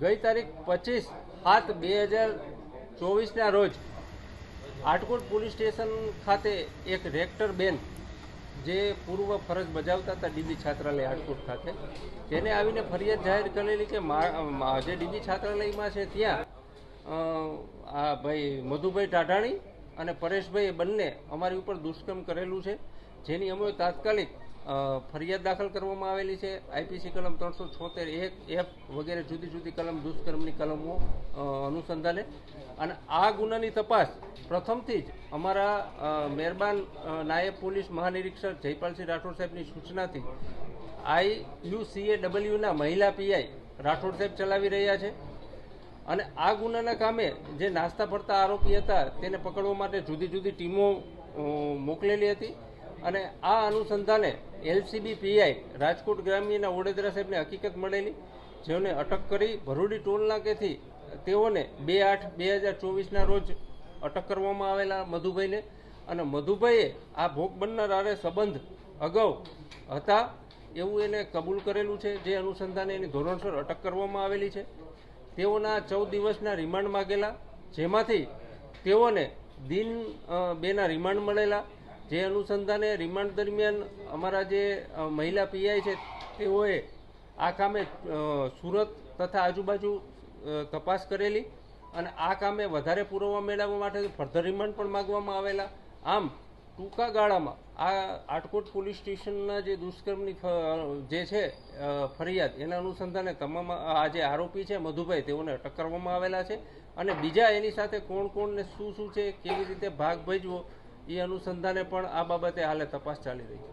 ગઈ તારીખ પચીસ સાત બે હજાર ચોવીસના રોજ આટકોટ પોલીસ સ્ટેશન ખાતે એક રેક્ટર બેન જે પૂર્વ ફરજ બજાવતા હતા ડીબી છાત્રાલય આટકોટ ખાતે, તેને આવીને ફરિયાદ જાહેર કરેલી કે જે ડીબી છાત્રાલયમાં છે ત્યાં આ ભાઈ મધુભાઈ ટાઢાણી અને પરેશભાઈ બંને અમારી ઉપર દુષ્કર્મ કરેલું છે. જેની અમે તાત્કાલિક ફરિયાદ દાખલ કરવામાં આવેલી છે. આઈપીસી કલમ ત્રણસો છોતેર એક એફ વગેરે જુદી જુદી કલમ, દુષ્કર્મની કલમો અનુસંધાને. અને આ ગુનાની તપાસ પ્રથમથી જ અમારા મહેરબાન નાયબ પોલીસ મહાનિરીક્ષક જયપાલસિંહ રાઠોડ સાહેબની સૂચનાથી આઈ યુ ડબલ્યુના મહિલા પીઆઈ રાઠોડ સાહેબ ચલાવી રહ્યા છે. અને આ ગુનાના કામે જે નાસ્તા ફરતા આરોપી હતા, તેને પકડવા માટે જુદી જુદી ટીમો મોકલેલી હતી. અને આ અનુસંધાને એલસીબી પીઆઈ રાજકોટ ગ્રામ્યના ઓડેદરા સાહેબને હકીકત મળેલી, જેઓને અટક કરી ભરૂડી ટોલ નાકેથી તેઓને બે આઠ બે હજાર ચોવીસના રોજ અટક કરવામાં આવેલા મધુભાઈને અને મધુભાઈએ આ ભોગ બનનાર સંબંધ અગાઉ હતા એવું એને કબૂલ કરેલું છે, જે અનુસંધાને એની ધોરણસર અટક કરવામાં આવેલી છે. તેઓના ચૌદ દિવસના રિમાન્ડ માગેલા, જેમાંથી તેઓને દિન બેના રિમાન્ડ મળેલા જે અનુસંધાને રિમાન્ડ દરમિયાન અમારા જે મહિલા પીઆઈ છે, તેઓએ આ કામે સુરત તથા આજુબાજુ તપાસ કરેલી અને આ કામે વધારે પુરાવા મેળવવા માટે ફર્ધર રિમાન્ડ પણ માગવામાં આવેલા. આમ, ટૂંકા ગાળામાં આ આટકોટ પોલીસ સ્ટેશનના જે દુષ્કર્મની જે છે ફરિયાદ, એના અનુસંધાને તમામ આ જે આરોપી છે, મધુભાઈ, તેઓને અટક કરવામાં આવેલા છે. અને બીજા એની સાથે કોણ કોણને શું શું છે, કેવી રીતે ભાગ ભજવો એ અનુસંધાને પણ આ બાબતે હાલે તપાસ ચાલી રહી છે?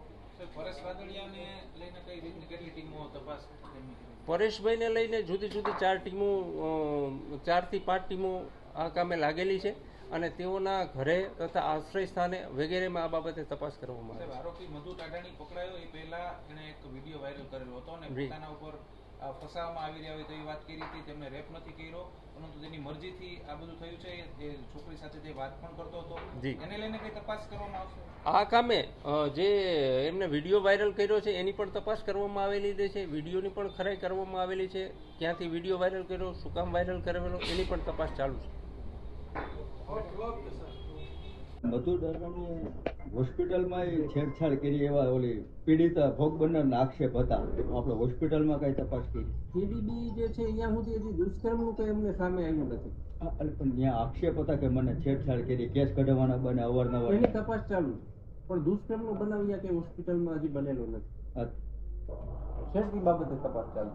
પરેશભાઈને લઈને જુદી જુદી ચાર ટીમો ચારથી પાંચ ટીમો આ કામે લાગેલી છે અને તેઓના ઘરે તથા આશ્રય સ્થાને વગેરેમાં આ બાબતે તપાસ કરવામાં આવે આરોપી મધુ ટાઢાણી પકડાયો. એ પહેલા એણે એક વીડિયો વાયરલ કરેલો હતો અને પોતાના ઉપર ફસાવામાં આવી રહ્યા હોય તેવી વાત કરી હતી તેમણે રેપ નથી કર્યો પરંતુ તેની મરજીથી આ બધું થયું છે એ છોકરી સાથે જે વાત પણ કરતો હતો. જી. એને લઈને કઈ તપાસ કરવામાં આવશે? આ કામે જે એમને વીડિયો વાયરલ કર્યો છે એની પણ તપાસ કરવામાં આવેલી છે વિડીયોની પણ ખરાઈ કરવામાં આવેલી છે ક્યાંથી વીડિયો વાયરલ કર્યો શું કામ વાયરલ કરેલો એની પણ તપાસ ચાલુ છે. મધુ દરમિયાન હોસ્પિટલમાં છેડછાડ કરી એવા ઓલી પીડિતા ભોગ બનનારના આક્ષેપ હતા. આપણે હોસ્પિટલમાં કઈ તપાસ કરી. ટીડીબી જે છે અહીંયા સુધી હજી દુષ્કર્મનું કંઈ અમને સામે આવ્યું નથી. પણ ત્યાં આક્ષેપ હતા કે મને છેડછાડ કરી કેસ કઢાવવાના બને અવારનવાર. એની તપાસ ચાલુ પણ દુષ્કર્મનો બનાવ અહીંયા કંઈ હોસ્પિટલમાં હજી બનેલો નથી. શેષની બાબતે તપાસ ચાલુ